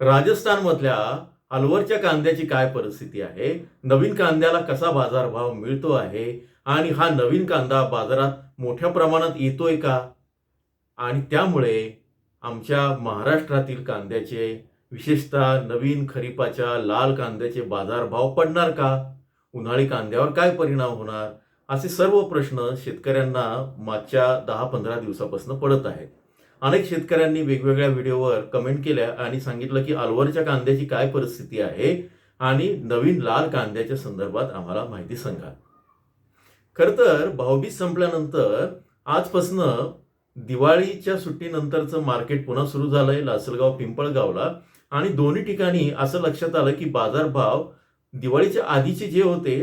राजस्थानमधल्या अलवरच्या कांद्याची काय परिस्थिती आहे? नवीन कांद्याला कसा बाजारभाव मिळतो आहे? आणि हा नवीन कांदा बाजारात मोठ्या प्रमाणात येतोय का? आणि त्यामुळे आमच्या महाराष्ट्रातील कांद्याचे विशेषतः नवीन खरीपाच्या लाल कांद्याचे बाजारभाव पडणार का? उन्हाळी कांद्यावर काय परिणाम होणार? असे सर्व प्रश्न शेतकऱ्यांना मागच्या दहा पंधरा दिवसापासून पडत आहेत. अनेक शेतकऱ्यांनी वेगवेगळ्या व्हिडिओवर कमेंट केल्या आणि सांगितलं की अलवरच्या कांद्याची काय परिस्थिती आहे आणि नवीन लाल कांद्याच्या संदर्भात आम्हाला माहिती सांगा. खरं तर भाऊबीज संपल्यानंतर आजपासनं दिवाळीच्या सुट्टीनंतरचं मार्केट पुन्हा सुरू झालंय लासलगाव पिंपळगावला आणि दोन्ही ठिकाणी असं लक्षात आलं की बाजारभाव दिवाळीच्या आधीचे जे होते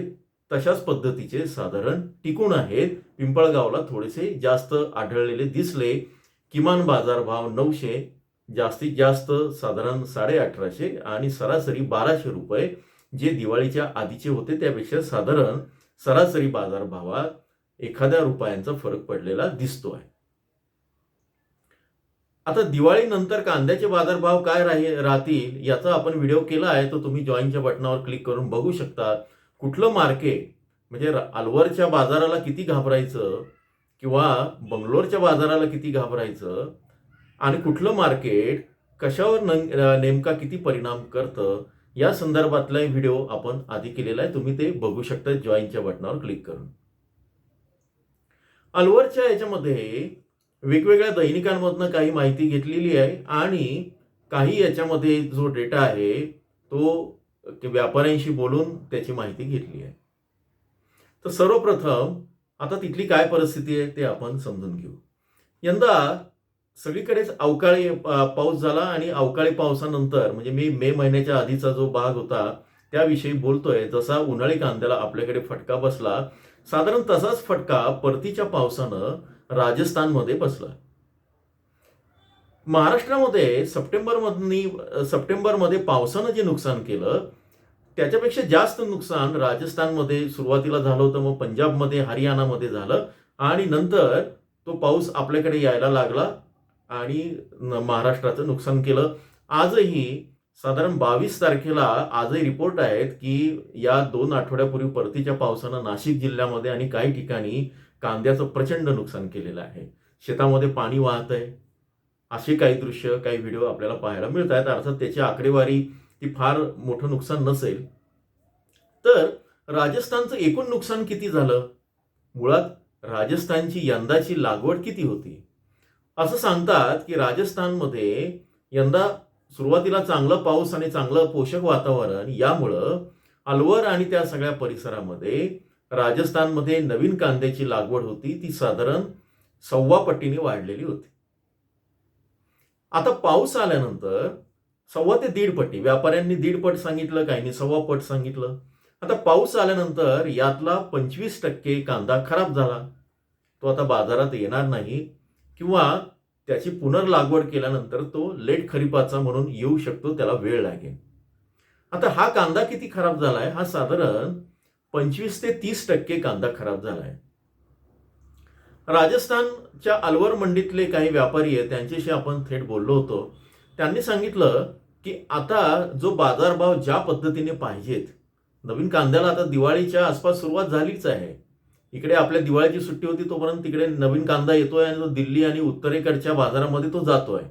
तशाच पद्धतीचे साधारण टिकून आहेत. पिंपळगावला थोडेसे जास्त आढळलेले दिसले. किमान बाजारभाव नऊशे जास्तीत जास्त साधारण साडे अठराशे आणि सरासरी बाराशे रुपये जे दिवाळीच्या आधीचे होते त्यापेक्षा साधारण सरासरी बाजारभावात एखाद्या रुपयांचा फरक पडलेला दिसतो आहे. आता दिवाळीनंतर कांद्याचे बाजारभाव काय राही राहतील याचा आपण व्हिडिओ केला आहे तो तुम्ही जॉईनच्या बटनावर क्लिक करून बघू शकता. कुठलं मार्केट म्हणजे अलवरच्या बाजाराला किती घाबरायचं किंवा बंगलोरच्या बाजाराला किती घाबरायचं आणि कुठलं मार्केट कशावर न नेमका किती परिणाम करतं या संदर्भातला व्हिडिओ आपण आधी केलेला आहे. तुम्ही ते बघू शकता जॉईनच्या बटनावर क्लिक करून. अलवरच्या याच्यामध्ये वेगवेगळ्या दैनिकांमधनं काही माहिती घेतलेली आहे आणि काही याच्यामध्ये जो डेटा आहे तो व्यापाऱ्यांशी बोलून त्याची माहिती घेतली आहे. तर सर्वप्रथम आता तिथली काय परिस्थिती आहे ते आपण समजून घेऊ. यंदा सगळीकडेच अवकाळी पाऊस झाला आणि अवकाळी पावसानंतर म्हणजे मी मे महिन्याच्या आधीचा जो भाग होता त्याविषयी बोलतोय. जसा उन्हाळी कांद्याला आपल्याकडे फटका बसला साधारण तसाच फटका परतीच्या पावसानं राजस्थानमध्ये बसला. महाराष्ट्रामध्ये सप्टेंबरमधनी सप्टेंबरमध्ये पावसानं जे नुकसान केलं त्याच्यापेक्षा जास्त नुकसान राजस्थानमध्ये सुरुवातीला झालं होतं मग पंजाबमध्ये हरियाणामध्ये झालं. आणि नंतर तो पाऊस आपल्याकडे यायला लागला आणि महाराष्ट्राचं नुकसान केलं. आजही साधारण बावीस तारखेला आजही रिपोर्ट आहेत की या दोन आठवड्यापूर्वी परतीच्या पावसानं नाशिक जिल्ह्यामध्ये आणि काही ठिकाणी कांद्याचं प्रचंड नुकसान केलेलं आहे. शेतामध्ये पाणी वाहत आहे असे काही दृश्य काही व्हिडिओ आपल्याला पाहायला मिळत आहेत अर्थात त्याची आकडेवारी ती फार मोठं नुकसान नसेल. तर राजस्थानचं एकूण नुकसान किती झालं? मुळात राजस्थानची यंदाची लागवड किती होती? असं सांगतात की राजस्थानमध्ये यंदा सुरुवातीला चांगला पाऊस आणि चांगलं पोषक वातावरण यामुळं अलवर आणि त्या सगळ्या परिसरामध्ये राजस्थानमध्ये नवीन कांद्याची लागवड होती. ती साधारण सव्वा पटीने वाढलेली होती. आता पाऊस आल्यानंतर सव्वा ते दीड व्यापाऱ्यांनी दीड पट सांगितलं काहींनी सव्वा पट सांगितलं. आता पाऊस आल्यानंतर यातला पंचवीस टक्के कांदा खराब झाला. तो आता बाजारात येणार नाही किंवा त्याची पुनर्लागवड केल्यानंतर तो लेट खरीपाचा म्हणून येऊ शकतो त्याला वेळ लागेल. आता हा कांदा किती खराब झालाय? हा साधारण पंचवीस ते तीस टक्के कांदा खराब झालाय. राजस्थानच्या अलवर मंडीतले काही व्यापारी आहेत त्यांच्याशी आपण थेट बोललो होतो. त्यांनी सांगितलं की आता जो बाजारभाव ज्या पद्धतीने पाहिजेत नवीन कांद्याला आता दिवाळीच्या आसपास सुरुवात झालीच आहे. इकडे आपल्या दिवाळीची सुट्टी होती तोपर्यंत तिकडे नवीन कांदा येतोय आणि तो दिल्ली आणि उत्तरेकडच्या बाजारामध्ये तो जातोय.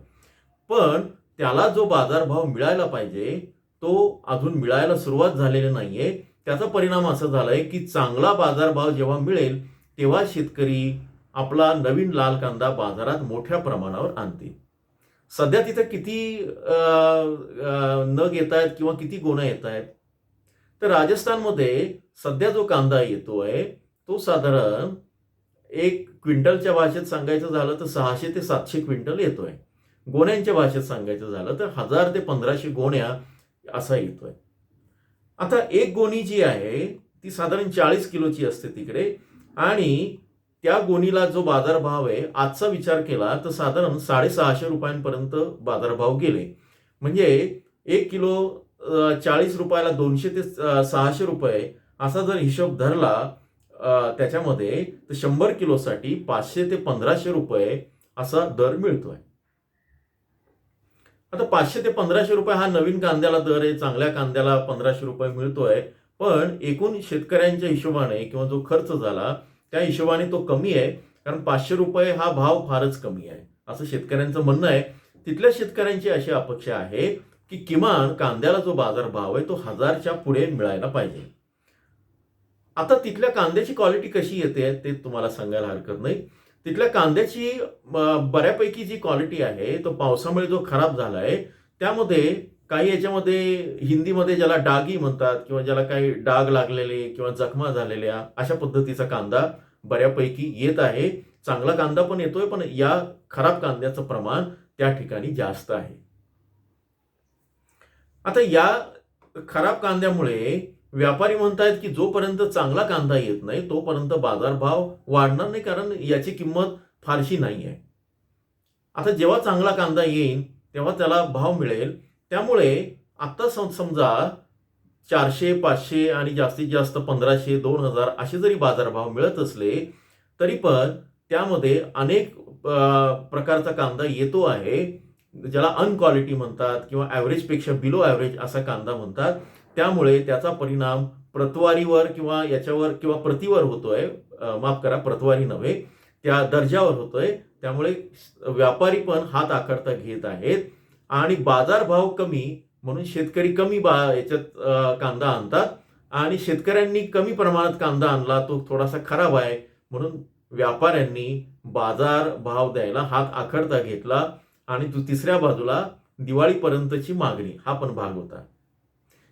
पण त्याला जो बाजारभाव मिळायला पाहिजे तो अजून मिळायला सुरुवात झालेली नाहीये. त्याचा परिणाम असा झालाय की चांगला बाजारभाव जेव्हा मिळेल तेव्हा शेतकरी आपला नवीन लाल कांदा बाजारात मोठ्या प्रमाणावर आणतील. सध्या तिथं किती न घेत नग येत आहेत किंवा किती गोण्या येत आहेत तर राजस्थानमध्ये सध्या जो कांदा येतोय तो साधारण एक क्विंटलच्या भाषेत सांगायचं झालं तर सहाशे ते सातशे क्विंटल येतोय. गोण्यांच्या भाषेत सांगायचं झालं तर हजार ते पंधराशे गोण्या असा येतोय. आता एक गोणी जी आहे ती साधारण चाळीस किलोची असते तिकडे आणि त्या गोणीला जो बाजारभाव आहे आजचा विचार केला तर साधारण साडेसहाशे रुपयांपर्यंत बाजारभाव गेले. म्हणजे एक किलो चाळीस रुपयाला दोनशे ते सहाशे रुपये असा जर हिशोब धरला त्याच्यामध्ये तर शंभर किलोसाठी पाचशे ते पंधराशे रुपये असा दर मिळतोय. आता पाचशे ते पंधराशे रुपये हा नवीन कांद्याला दर आहे चांगल्या कांद्याला पंधराशे रुपये मिळतोय. पण एकूण शेतकऱ्यांच्या हिशोबाने किंवा जो खर्च झाला त्या हिशोबाने तो कमी आहे कारण पाचशे रुपये हा भाव फारच कमी आहे. असं शेतकऱ्यांचं म्हणणं आहे. तिथल्या शेतकऱ्यांची अशी अपेक्षा आहे की किमान कांद्याला जो बाजार भाव आहे तो हजारच्या पुढे मिळायला पाहिजे. आता तिथल्या कांद्याची क्वालिटी कशी येते ते तुम्हाला सांगायला हरकत नाही. तिथल्या कांद्याची बऱ्यापैकी जी क्वालिटी आहे तो पावसामुळे जो खराब झाला आहे त्यामध्ये काही याच्यामध्ये हिंदीमध्ये ज्याला डागी म्हणतात किंवा ज्याला काही डाग लागलेले किंवा जखमा झालेल्या अशा पद्धतीचा कांदा बऱ्यापैकी येत आहे. चांगला कांदा पण येतोय पण या खराब कांद्याचं प्रमाण त्या ठिकाणी जास्त आहे. आता या खराब कांद्यामुळे व्यापारी म्हणतायत की जोपर्यंत चांगला कांदा येत नाही तोपर्यंत बाजारभाव वाढणार नाही कारण याची किंमत फारशी नाही आहे आता जेव्हा चांगला कांदा येईल तेव्हा त्याला भाव मिळेल. त्यामुळे आता सम समजा चारशे पाचशे आणि जास्तीत जास्त पंधराशे दोन हजार असे जरी बाजारभाव मिळत असले तरी पण त्यामध्ये अनेक प्रकारचा कांदा येतो आहे ज्याला अनक्वालिटी म्हणतात किंवा ॲव्हरेजपेक्षा बिलो ॲव्हरेज असा कांदा म्हणतात. त्यामुळे त्याचा परिणाम प्रतवारीवर किंवा याच्यावर किंवा प्रतिवर होतोय. माफ करा प्रतवारी नव्हे त्या दर्जावर होतोय. त्यामुळे व्यापारी पण हात आकारता घेत आहेत. आणि बाजारभाव कमी म्हणून शेतकरी कमी बा याच्यात कांदा आणतात. आणि शेतकऱ्यांनी कमी प्रमाणात कांदा आणला तो थोडासा खराब आहे. म्हणून व्यापाऱ्यांनी बाजार भाव द्यायला हात आखडता घेतला. आणि तो तिसऱ्या बाजूला दिवाळीपर्यंतची मागणी हा पण भाग होता.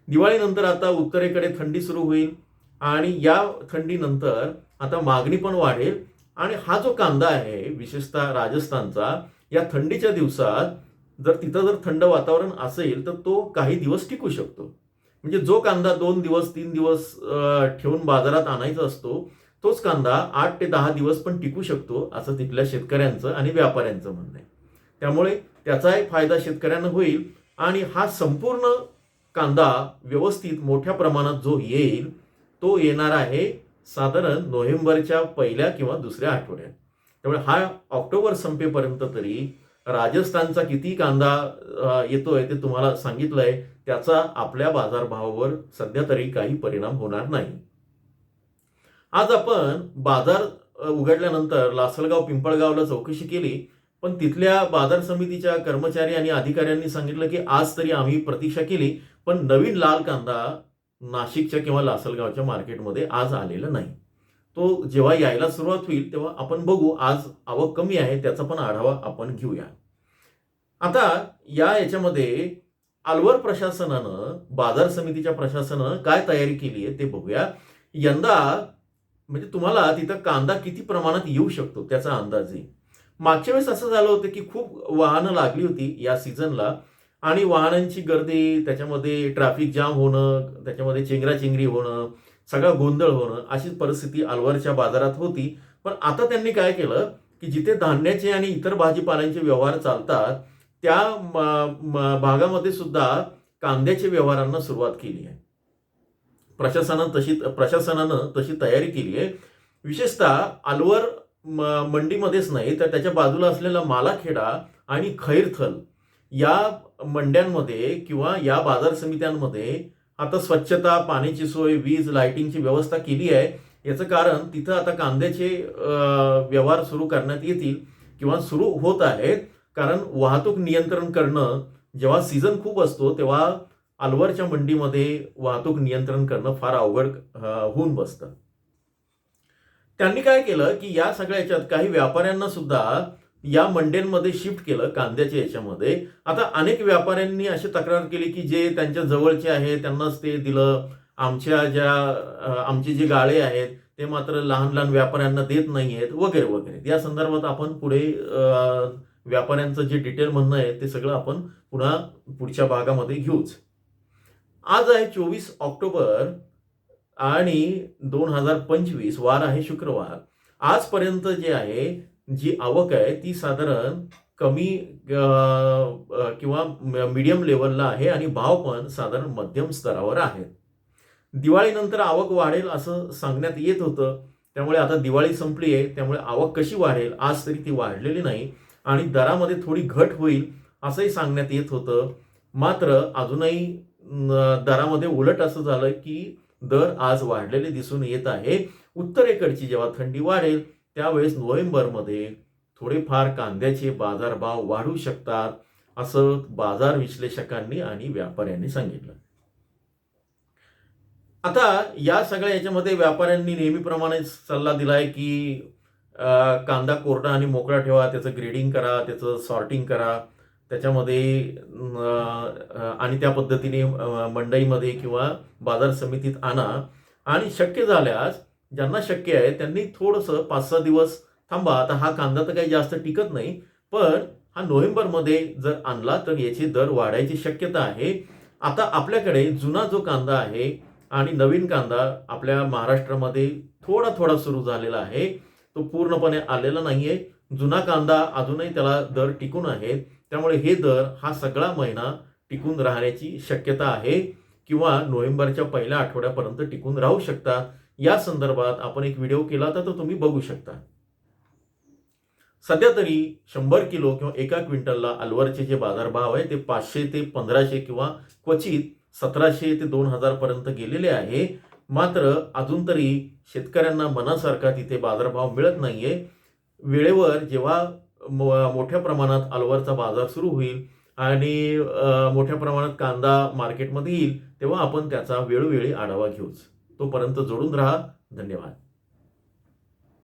दिवाळीनंतर आता उत्तरेकडे थंडी सुरू होईल. आणि या थंडीनंतर आता मागणी पण वाढेल. आणि हा जो कांदा आहे विशेषतः राजस्थानचा या थंडीच्या दिवसात जर तिथं जर थंड वातावरण असेल तर तो काही दिवस टिकू शकतो. म्हणजे जो कांदा दोन दिवस तीन दिवस ठेवून बाजारात आणायचा असतो तोच कांदा आठ ते दहा दिवस पण टिकू शकतो असं तिथल्या शेतकऱ्यांचं आणि व्यापाऱ्यांचं म्हणणं आहे. त्यामुळे त्याचाही फायदा शेतकऱ्यांना होईल आणि हा संपूर्ण कांदा व्यवस्थित मोठ्या प्रमाणात जो येईल तो येणार आहे साधारण नोव्हेंबरच्या पहिल्या किंवा दुसऱ्या आठवड्यात. त्यामुळे हा ऑक्टोबर संपेपर्यंत तरी राजस्थानचा किती कांदा येतोय ते तुम्हाला सांगितलंय त्याचा आपल्या बाजारभावावर सध्या तरी काही परिणाम होणार नाही. आज आपण बाजार उघडल्यानंतर लासलगाव पिंपळगावला चौकशी केली पण तिथल्या बाजार समितीच्या कर्मचारी आणि अधिकाऱ्यांनी सांगितलं की आज तरी आम्ही प्रतीक्षा केली पण नवीन लाल कांदा नाशिकच्या किंवा लासलगावच्या मार्केटमध्ये आज आलेला नाही. तो जेव्हा यायला सुरुवात होईल तेव्हा आपण बघू आज आवक कमी आहे त्याचा पण आढावा आपण घेऊया. आता या याच्यामध्ये अलवर प्रशासनानं बाजार समितीच्या प्रशासनानं काय तयारी केली आहे ते बघूया. यंदा म्हणजे तुम्हाला तिथं कांदा किती प्रमाणात येऊ शकतो त्याचा अंदाज. येईल मागच्या वेळेस असं झालं होतं की खूप वाहनं लागली होती या सीझनला आणि वाहनांची गर्दी त्याच्यामध्ये ट्रॅफिक जाम होणं त्याच्यामध्ये चेंगराचेंगरी होणं सगळा गोंधळ होणं अशीच परिस्थिती अलवारच्या बाजारात होती. पण आता त्यांनी काय केलं की जिथे धान्याचे आणि इतर भाजीपाल्यांचे व्यवहार चालतात त्या भागामध्ये सुद्धा कांद्याच्या व्यवहारांना सुरुवात केली आहे. प्रशासनानं तशी प्रशासनानं तशी तयारी केली आहे. विशेषतः अलवर मंडीमध्येच नाही तर त्याच्या बाजूला असलेला मालाखेडा आणि खैरथल या मंड्यांमध्ये किंवा या बाजार समित्यांमध्ये आता स्वच्छता पाण्याची सोय वीज लाईटिंगची व्यवस्था केली आहे. याचं कारण तिथं आता कांद्याचे व्यवहार सुरू करण्यात येतील किंवा सुरू होत आहेत. कारण वाहतूक नियंत्रण करणं जेव्हा सीझन खूप असतो तेव्हा अलवरच्या मंडीमध्ये वाहतूक नियंत्रण करणं फार अवघड होऊन बसतं. त्यांनी काय केलं की या सगळ्या याच्यात काही व्यापाऱ्यांना सुद्धा या मंडेनमध्ये शिफ्ट केलं कांद्याच्या याच्यामध्ये. आता अनेक व्यापाऱ्यांनी अशी तक्रार केली की जे त्यांच्या जवळचे आहे त्यांनाच ते दिलं. आमच्या ज्या आमचे जे गाळे आहेत ते मात्र लहान लहान व्यापाऱ्यांना देत नाही आहेत वगैरे वगैरे. या संदर्भात आपण पुढे व्यापाऱ्यांचं जे डिटेल म्हणणं आहे ते सगळं आपण पुन्हा पुढच्या भागामध्ये घेऊच. आज आहे चोवीस ऑक्टोबर आणि दोन हजार पंचवीस वार आहे शुक्रवार. आजपर्यंत जे आहे जी आवक आहे ती साधारण कमी किंवा मीडियम लेवलला आहे आणि भाव पण साधारण मध्यम स्तरावर आहेत दिवाळीनंतर आवक वाढेल असं सांगण्यात येत होतं. त्यामुळे आता दिवाळी संपली आहे त्यामुळे आवक कशी वाढेल आज तरी ती वाढलेली नाही आणि दरामध्ये थोडी घट होईल असंही सांगण्यात येत होतं. मात्र अजूनही दरामध्ये उलट असं झालं की दर आज वाढलेले दिसून येत आहे. उत्तरेकडची जेव्हा थंडी वाढेल त्यावेळेस नोव्हेंबरमध्ये थोडेफार कांद्याचे बाजारभाव वाढू शकतात असं बाजार विश्लेषकांनी आणि व्यापाऱ्यांनी सांगितलं. आता या सगळ्या याच्यामध्ये व्यापाऱ्यांनी नेहमीप्रमाणे सल्ला दिलाय की कांदा कोरडा आणि मोकळा ठेवा त्याचं ग्रेडिंग करा त्याचं सॉर्टिंग करा. त्याच्यामध्ये आणि त्या पद्धतीने मंडईमध्ये किंवा बाजार समितीत आणा. आणि शक्य झाल्यास ज्यांना शक्य आहे त्यांनी थोडंसं पाच सहा दिवस थांबा. आता हा कांदा तर काही जास्त टिकत नाही पण हा नोव्हेंबरमध्ये जर आणला तर याचे दर वाढायची शक्यता आहे. आता आपल्याकडे जुना जो कांदा आहे आणि नवीन कांदा आपल्या महाराष्ट्रामध्ये थोडा थोडा सुरू झालेला आहे. तो पूर्णपणे आलेला नाही आहे जुना कांदा अजूनही त्याला दर टिकून आहेत त्यामुळे हे दर हा सगळा महिना टिकून राहण्याची शक्यता आहे किंवा नोव्हेंबरच्या पहिल्या आठवड्यापर्यंत टिकून राहू शकतात या संदर्भात आपण एक व्हिडिओ केला तर तो तुम्ही बघू शकता. सध्या तरी शंभर किलो किंवा एका क्विंटलला अलवरचे जे बाजारभाव आहे ते पाचशे ते पंधराशे किंवा क्वचित सतराशे ते दोन हजार पर्यंत गेलेले आहे. मात्र अजून तरी शेतकऱ्यांना मनासारखा तिथे बाजारभाव मिळत नाहीये. वेळेवर जेव्हा मोठ्या प्रमाणात अलवरचा बाजार सुरू होईल आणि मोठ्या प्रमाणात कांदा मार्केटमध्ये येईल तेव्हा आपण त्याचा वेळोवेळी आढावा घेऊच. तोपर्यंत जोडून राहा. धन्यवाद.